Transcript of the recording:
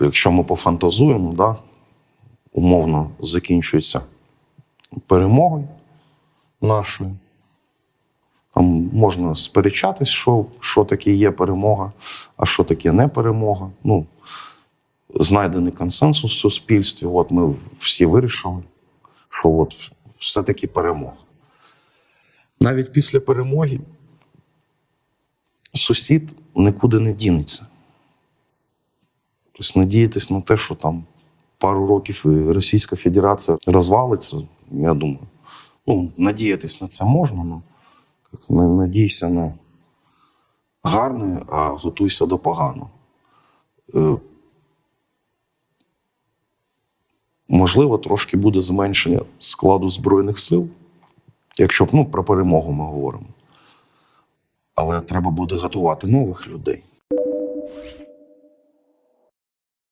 Якщо ми пофантазуємо, да, умовно закінчується перемогою нашою. Там можна сперечатись, що, що таке є перемога, а що таке не перемога. Ну, знайдений консенсус в суспільстві. От ми всі вирішили, що от все-таки перемога. Навіть після перемоги сусід нікуди не дінеться. Тобто надіятись на те, що там пару років Російська Федерація розвалиться, я думаю. Ну, надіятись на це можна, але надійся на гарне, а готуйся до поганого. Е, Можливо, трошки буде зменшення складу Збройних сил, якщо ну, про перемогу ми говоримо. Але треба буде готувати нових людей.